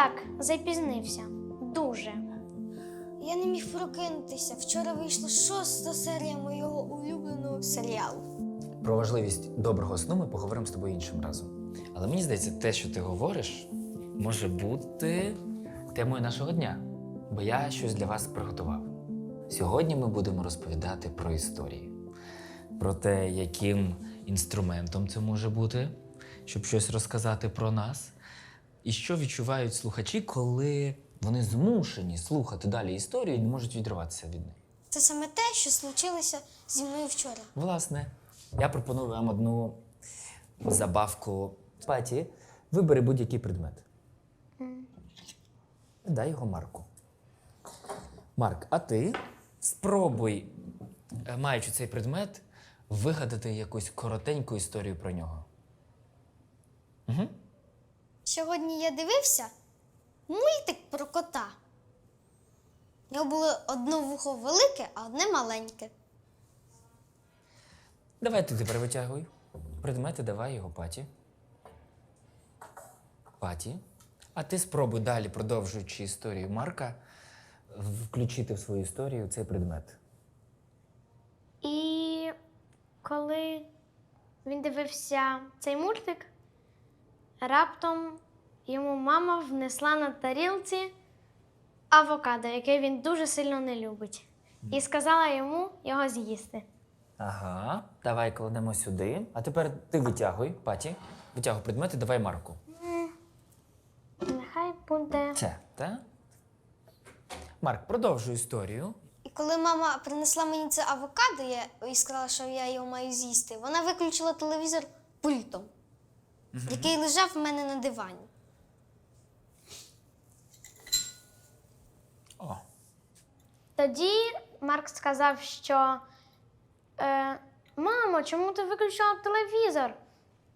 Так, запізнився. Дуже. Я не міг прокинутися. Вчора вийшла шоста серія моєго улюбленого серіалу. Про важливість доброго сну ми поговоримо з тобою іншим разом. Але мені здається, те, що ти говориш, може бути темою нашого дня, бо я щось для вас приготував. Сьогодні ми будемо розповідати про історії, про те, яким інструментом це може бути, щоб щось розказати про нас, і що відчувають слухачі, коли вони змушені слухати далі історію і не можуть відриватися від неї. Це саме те, що случилося зі мною вчора. Власне, я пропоную вам одну забавку. Паті, вибери будь-який предмет. Дай його Марку. Марк, а ти спробуй, е, маючи цей предмет, вигадати якусь коротеньку історію про нього. Угу. Сьогодні я дивився мультик про кота. У нього було одне вухо велике, а одне маленьке. Давай ти тепер витягуй. Предмети давай його паті. Паті. А ти спробуй далі, продовжуючи історію Марка, включити в свою історію цей предмет. І коли він дивився цей мультик, раптом йому мама внесла на тарілці авокадо, яке він дуже сильно не любить, і сказала йому його з'їсти. Ага, давай кладемо сюди. А тепер ти витягуй, паті. Витягуй предмети, давай Марку. Нехай буде. Це, так? Марк, продовжуй історію. І коли мама принесла мені це авокадо я, і сказала, що я його маю з'їсти, вона виключила телевізор пультом, який лежав в мене на дивані. О, Тоді Марк сказав, що е, мамо, чому ти виключила телевізор?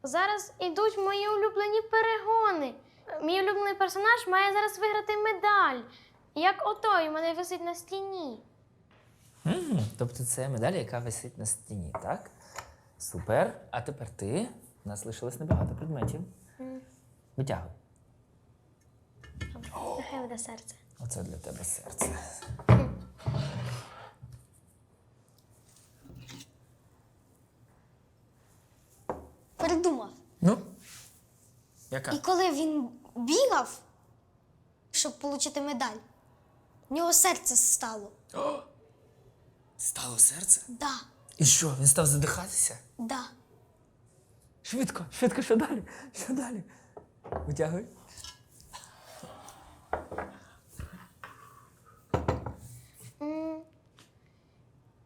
Зараз ідуть мої улюблені перегони. Мій улюблений персонаж має зараз виграти медаль. Як отой у мене висить на стіні. Тобто це медаль, яка висить на стіні, так? Супер. А тепер ти. У нас лишилось небагато предметів. Витягуй. Нехай буде серце. Оце для тебе серце. Придумав. Ну? Яка? І коли він бігав, щоб отримати медаль, в нього серце стало. Стало серце? Да, І що, він став задихатися? да. Швидко, швидко, що далі? Що далі? Витягуй.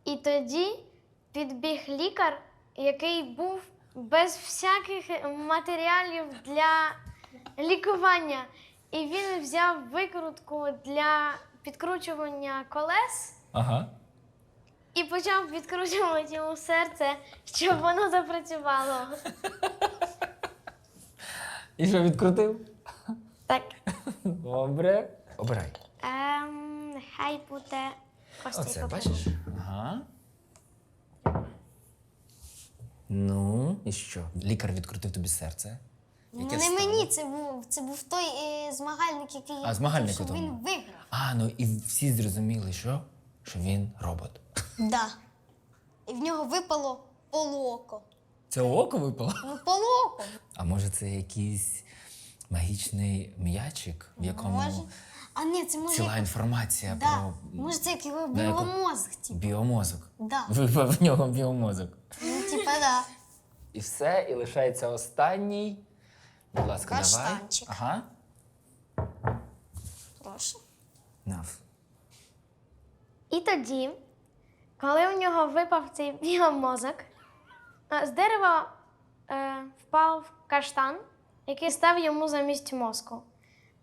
І тоді підбіг лікар, який був без всяких матеріалів для лікування. І він взяв викрутку для підкручування колес Ага. І почав відкручувати йому серце, щоб воно запрацювало. І що відкрутив? Так. Добре. Обирай. Ем, нехай буде ось цей Оце, папір. бачиш? Ага. Ну, і що? Лікар відкрутив тобі серце. Ну, Яке не стало? мені, це був, це був той е, змагальник, який А, змагальник щоб він виграв. А, ну і всі зрозуміли, що? Що він робот. Да. І в нього випало полуоко. Це око випало? Ну, полуоко. А може це якийсь магічний м'ячик, в якому Може. А ні, це може. ціла як- інформація Да. про Може, це як його На яку- біомозг, типу. біомозок. Да. Випав в нього біомозок. Ну, типа, да. І все, і лишається останній. Будь ласка, давай. Каштанчик. Ага. Прошу. Нав. І тоді, коли у нього випав цей біомозок, з дерева е, впав каштан, який став йому замість мозку.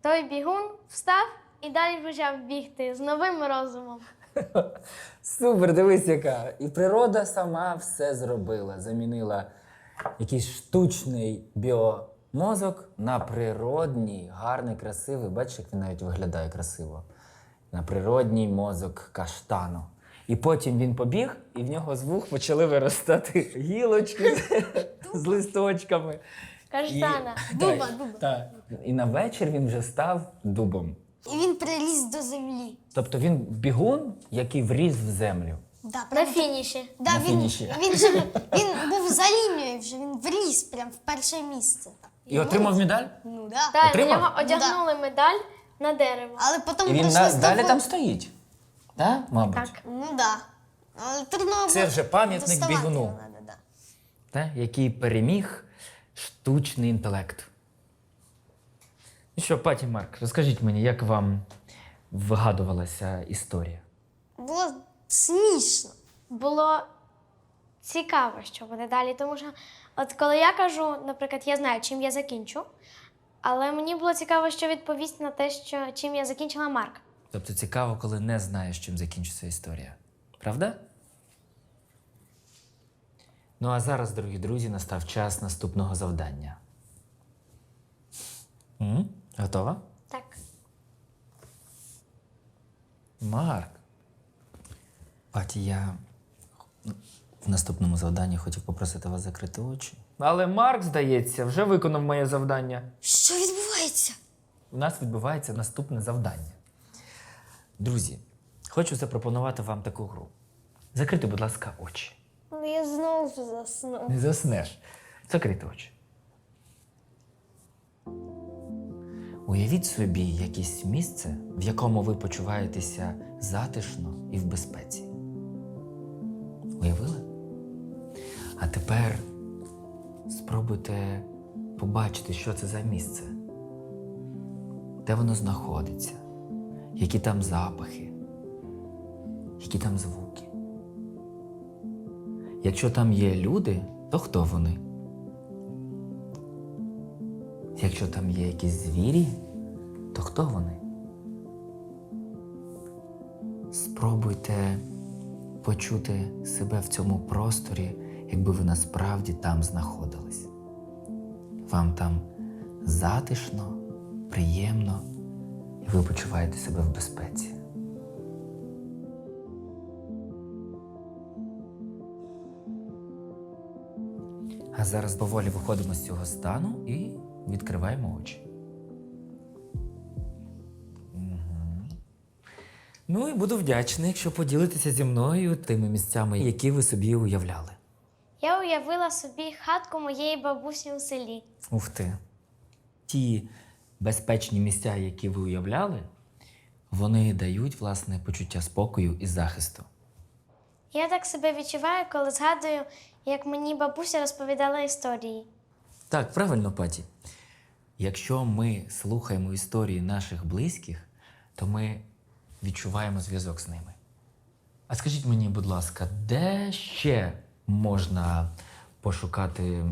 Той бігун встав і далі почав бігти з новим розумом. Супер, дивись, яка. І природа сама все зробила. Замінила якийсь штучний біомозок на природній, гарний, красивий. Бачиш, як він навіть виглядає красиво. На природній мозок каштану. І потім він побіг, і в нього з вух почали виростати гілочки з листочками. Каштана. Дуба, дуба. Так. І на вечір він вже став дубом. І він приліз до землі. Тобто він бігун, який вріс в землю. Да, На прям, фініші. да, на він, фініші. він, же, він був за лінією вже, він вліз прям в перше місце. І отримав медаль? Ну да. Так, на Отримав? нього одягнули медаль на дерево. Але потім І він прийшли на, з далі того- там стоїть. Так, мабуть. Так. Ну да. Але трудно Це було вже пам'ятник доставати бігуну. його надо, да. Та, який переміг штучний інтелект. Ну що, паті Марк, розкажіть мені, як вам вигадувалася історія? Було смішно. Було цікаво, що буде далі. Тому що, от коли я кажу, наприклад, я знаю, чим я закінчу, але мені було цікаво, що відповість на те, що чим я закінчила Марк. Тобто цікаво, коли не знаєш, чим закінчиться історія. Правда? Ну а зараз, дорогі друзі, настав час наступного завдання. М? Готова? Так. Марк. Паті, я в наступному завданні хотів попросити вас закрити очі. Але Марк, здається, вже виконав моє завдання. Що відбувається? У нас відбувається наступне завдання. Друзі, хочу запропонувати вам таку гру. Закрити, будь ласка, очі. Ну, Я знову заснув. Не заснеш. Закрити очі. Уявіть собі якесь місце, в якому ви почуваєтеся затишно і в безпеці. Уявили? А тепер спробуйте побачити, що це за місце, де воно знаходиться, які там запахи, які там звуки. Якщо там є люди, то хто вони? Якщо там є якісь звірі, то хто вони? Спробуйте почути себе в цьому просторі, якби ви насправді там знаходились. Вам там затишно, приємно, і ви почуваєте себе в безпеці. А зараз поволі виходимо з цього стану і відкриваємо очі. Ну і буду вдячний, якщо поділитеся зі мною тими місцями, які ви собі уявляли. Уявила собі хатку моєї бабусі у селі. Ух ти. Ті безпечні місця, які ви уявляли, вони дають власне почуття спокою і захисту. Я так себе відчуваю, коли згадую, як мені бабуся розповідала історії. Так, правильно, Паті. Якщо ми слухаємо історії наших близьких, то ми відчуваємо зв'язок з ними. А скажіть мені, будь ласка, де ще можна пошукати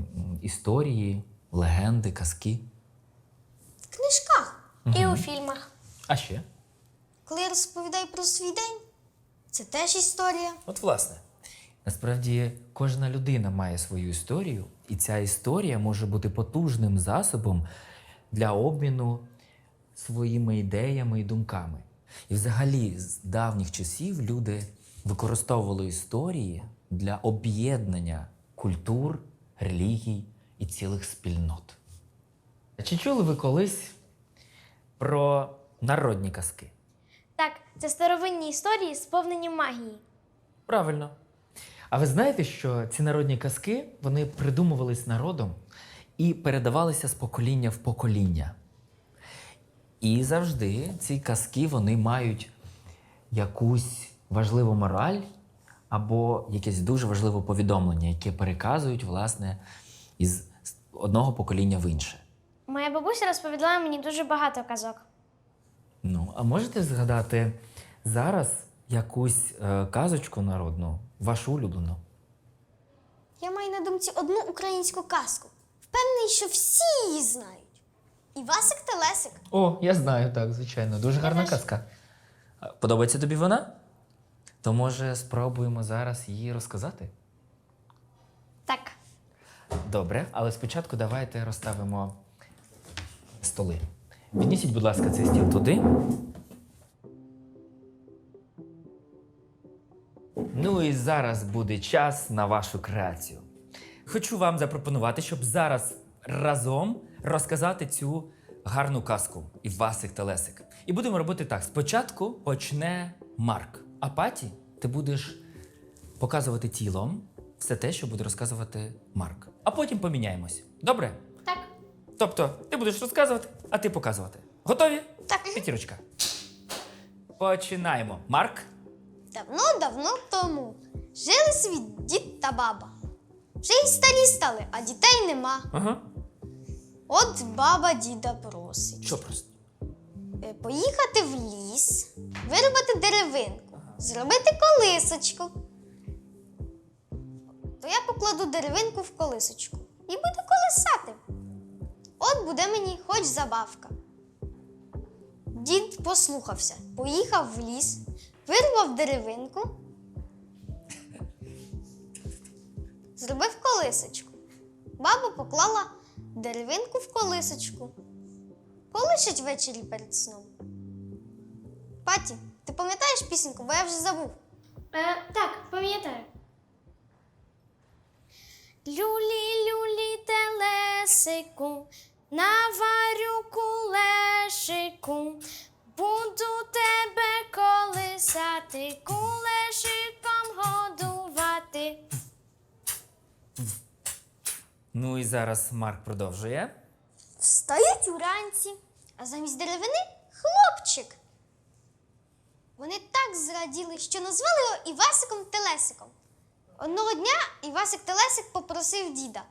історії, легенди, казки? В книжках. І у фільмах. А ще? Коли я розповідаю про свій день, це теж історія. От, власне. Насправді, кожна людина має свою історію, і ця історія може бути потужним засобом для обміну своїми ідеями і думками. І взагалі, з давніх часів люди використовували історії для об'єднання культур, релігій і цілих спільнот. А Чи чули ви колись про народні казки? Так, це старовинні історії, сповнені магії. Правильно. А ви знаєте, що ці народні казки вони придумувались народом і передавалися з покоління в покоління. І завжди ці казки вони мають якусь важливу мораль або якесь дуже важливе повідомлення, яке переказують, власне, із одного покоління в інше. Моя бабуся розповідала мені дуже багато казок. Ну, а можете згадати зараз якусь е, казочку народну, вашу улюблену? Я маю на думці одну українську казку. Впевнений, що всі її знають. Івасик та Лесик. О, я знаю, так, звичайно. Дуже гарна казка. Подобається тобі вона? То може спробуємо зараз її розказати? Так, Добре, але спочатку давайте розставимо столи. Віднісіть, будь ласка, цей стіл туди. Ну і зараз буде час на вашу креацію. Хочу вам запропонувати, щоб зараз разом розказати цю гарну казку Івасик та Лесик. І будемо робити так: спочатку почне Марк, а Паті ти будеш показувати тілом все те, що буде розказувати Марк. А потім поміняємось. Добре? Так. Тобто, ти будеш розказувати, а ти показувати. Готові? Так. П'ятірочка. Починаємо. Марк. Давно-давно тому жили світ дід та баба. Вже й старі стали, а дітей нема. Ага. От баба діда просить Що просто? е, поїхати в ліс, вирубати деревинку, зробити колисочку. То я покладу деревинку в колисочку і буду колисати. От буде мені хоч забавка. Дід послухався, поїхав в ліс, вирвав деревинку, зробив колисочку. Баба поклала деревинку в колисочку. Полишить ввечері перед сном. Паті, ти пам'ятаєш пісеньку, бо я вже забув. Е, так, пам'ятаю. Люлі, люлі, телесику, наварю кулешику, буду тебе колисати, кулешиком годувати. Ну і зараз Марк продовжує. Встають уранці, а замість деревини хлопчик. Вони так зраділи, що назвали його Івасиком Телесиком. Одного дня Івасик Телесик попросив діда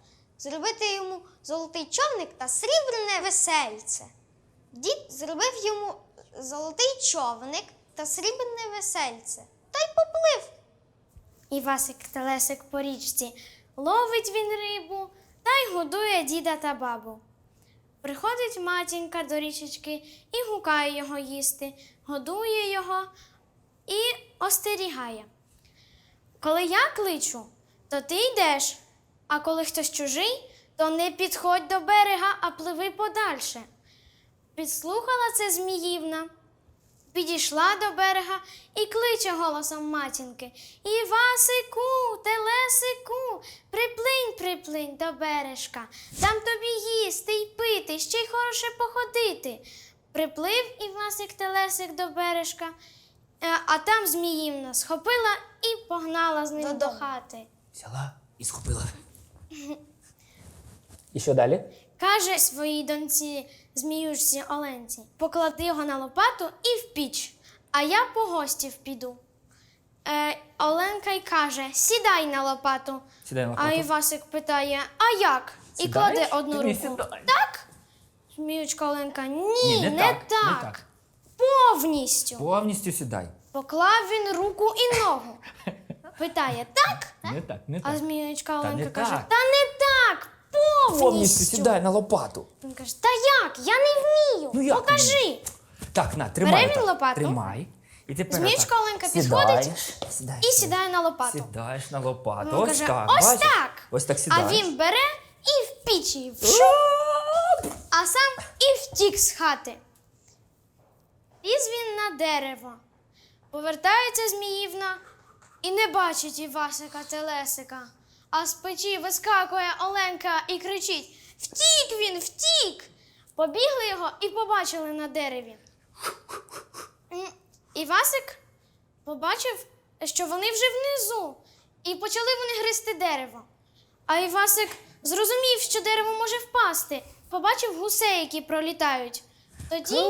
зробити йому золотий човник та срібне весельце. Дід зробив йому золотий човник та срібне весельце та й поплив. Івасик Телесик по річці. Ловить він рибу та й годує діда та бабу. Приходить матінка до річечки і гукає його їсти, годує його і остерігає. Коли я кличу, то ти йдеш, а коли хтось чужий, то не підходь до берега, а пливи подальше. Підслухала це Зміївна. Підійшла до берега і кличе голосом матінки. Івасику, телесику, приплинь, приплинь до бережка. Там тобі їсти й пити, ще й хороше походити. Приплив Івасик Телесик до бережка, е, а там Зміївна схопила і погнала з ним до хати. Взяла і схопила. І що далі? Каже своїй доньці зміюшці Оленці, поклади його на лопату і в піч, а я по гостів піду. Е, Оленка й каже: сідай на лопату. Сідай на А. Івасик питає: А як? І Сідаєш? кладе одну Ти не руку. сідай. Так? Зміючка Оленка, ні, не так, так. не так. Повністю. Повністю сідай. Поклав він руку і ногу. Питає, так? Не так, не А так. Зміючка Оленка не каже: так. Та не так! Повністю. Повністю сідай на лопату. Він каже: Та як? Я не вмію. Ну, як Покажи. Так, на, тримай. Бере він лопату. Тримай. І тепер Зміючка отак. Оленка Сідаєш, підходить сідаєш, І сідає на лопату. Сідаєш на лопату. Вона Ось каже, так. ось бачиш? так. Ось так сідаєш. А він бере і в пічі а сам і втік з хати. Ліз він на дерево. Повертається Зміївна і не бачить Івасика Телесика. А з печі вискакує Оленка і кричить: Втік він, втік! Побігли його і побачили на дереві. І Івасик побачив, що вони вже внизу, і почали вони гризти дерево. А Івасик зрозумів, що дерево може впасти, побачив гусей, які пролітають. Тоді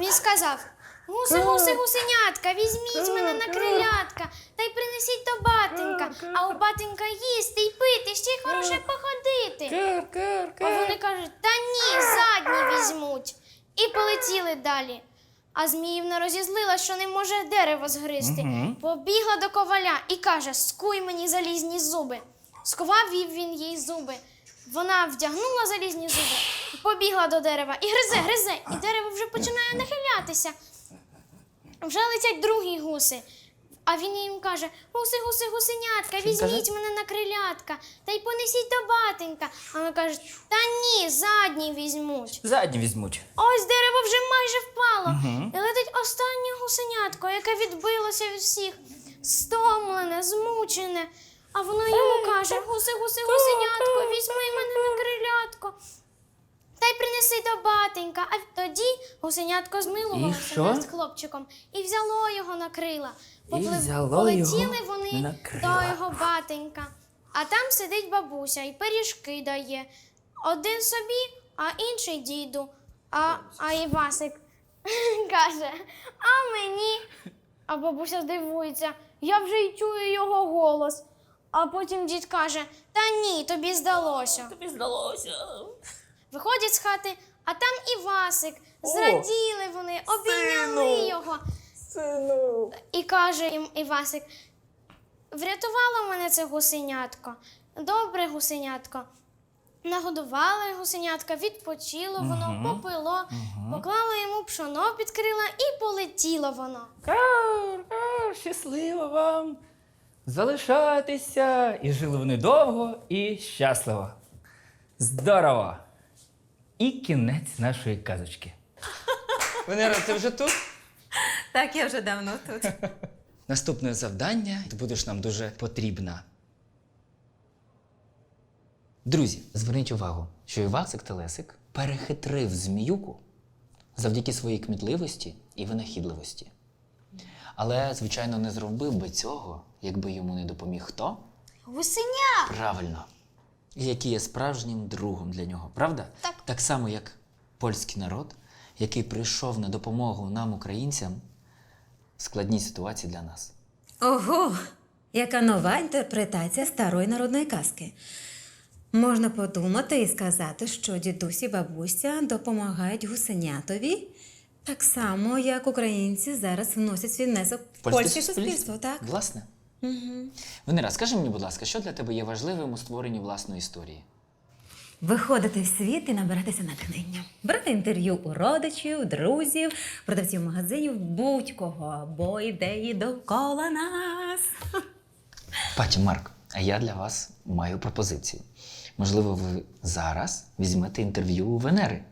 він сказав: Гуси, гуси, гусенятка, візьміть мене на крилятка та й принесіть до батенька, а у батенька їсти й пити, ще й хороше походити. А вони кажуть, та ні, задні візьмуть. І полетіли далі. А Зміївна розізлила, що не може дерево згризти. Мгм. Побігла до коваля і каже: Скуй мені залізні зуби. Скував вів він їй зуби. Вона вдягнула залізні зуби, і побігла до дерева і гризе, гризе, і дерево вже починає нахилятися. Вже летять другі гуси. А він їм каже: гуси, гуси, гусенятка, Що він візьміть каже? мене на крилятка та й понесіть до батенька. А вони кажуть, та ні, задні візьмуть. Задні візьмуть. Ось дерево вже майже впало. Мгм. І летить останнє гусенятко, яке відбилося від всіх, стомлене, змучене. А воно йому каже: гуси, гуси, гусенятко, візьми мене на крилятко. Та й принеси до батенька. А тоді гусенятко змилувалося над хлопчиком і взяло його на крила. Поплив- взяло Полетіли його вони на до його батенька. А там сидить бабуся і пиріжки дає. Один собі, а інший діду. А, а Івасик каже: а мені. А бабуся здивується, я вже й чую його голос. А потім дід каже: Та ні, тобі здалося. Тобі здалося. Виходять з хати, а там Івасик. Зраділи вони, обійняли його. Сину. І каже їм Івасик: врятувало мене це гусенятко. Добре гусенятко. Нагодували гусенятка, відпочило воно, попило, поклали йому пшоно під крила і полетіло воно. Кар, кар, щасливо вам. Залишайтеся. І жили вони довго і щасливо. Здорово! І кінець нашої казочки. Венера, ти вже тут? Так, я вже давно тут. Наступне завдання ти будеш нам дуже потрібна. Друзі, зверніть увагу, що Івасик Телесик перехитрив зміюку завдяки своїй кмітливості і винахідливості. Але, звичайно, не зробив би цього, якби йому не допоміг хто? Гусеня! Правильно. І який є справжнім другом для нього, правда? Так. Так само, як польський народ, який прийшов на допомогу нам, українцям, в складній ситуації для нас. Ого, яка нова інтерпретація старої народної казки. Можна подумати і сказати, що дідусь і бабуся допомагають гусенятові, так само, як українці зараз вносять свій внесок в польське суспільство, так? Власне. Угу. Венера, скажи мені, будь ласка, що для тебе є важливим у створенні власної історії? Виходити в світ і набиратися натхнення. Брати інтерв'ю у родичів, друзів, продавців магазинів, будь-кого, бо ідеї довкола нас. Паті Марк, а я для вас маю пропозицію. Можливо, ви зараз візьмете інтерв'ю у Венери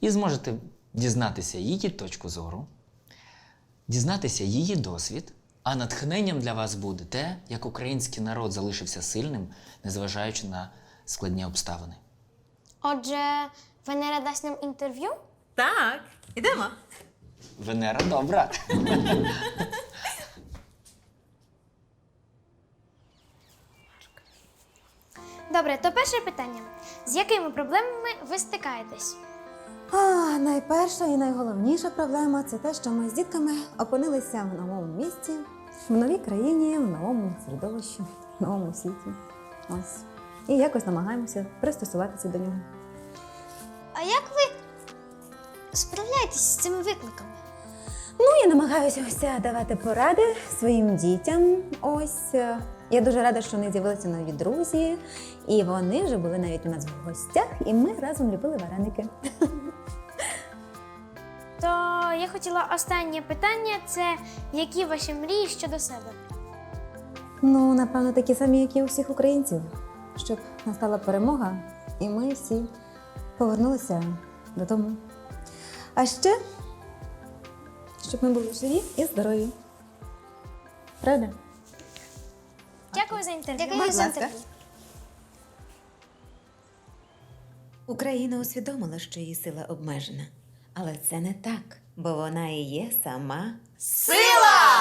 і зможете дізнатися її точку зору, дізнатися її досвід, а натхненням для вас буде те, як український народ залишився сильним, незважаючи на складні обставини. Отже, Венера дасть нам інтерв'ю? Так, ідемо. Венера добра. Добре, то перше питання: з якими проблемами ви стикаєтесь? А, найперша і найголовніша проблема це те, що ми з дітками опинилися в новому місці, в новій країні, в новому середовищі, в новому світі. Ось. І якось намагаємося пристосуватися до нього. А як ви справляєтесь з цими викликами? Ну, я намагаюся ось давати поради своїм дітям. Ось е, я дуже рада, що в них з'явилися нові друзі, і вони вже були навіть у нас в гостях, і ми разом любили вареники. То я хотіла останнє питання: це які ваші мрії щодо себе? Ну, напевно, такі самі, як і у всіх українців, щоб настала перемога, і ми всі повернулися додому. А ще, щоб ми були живі і здорові. Правда? Дякую за інтерв'ю. Дякую Будь за інтерв'ю. Україна усвідомила, що її сила обмежена. Але це не так, бо вона і є сама Сила!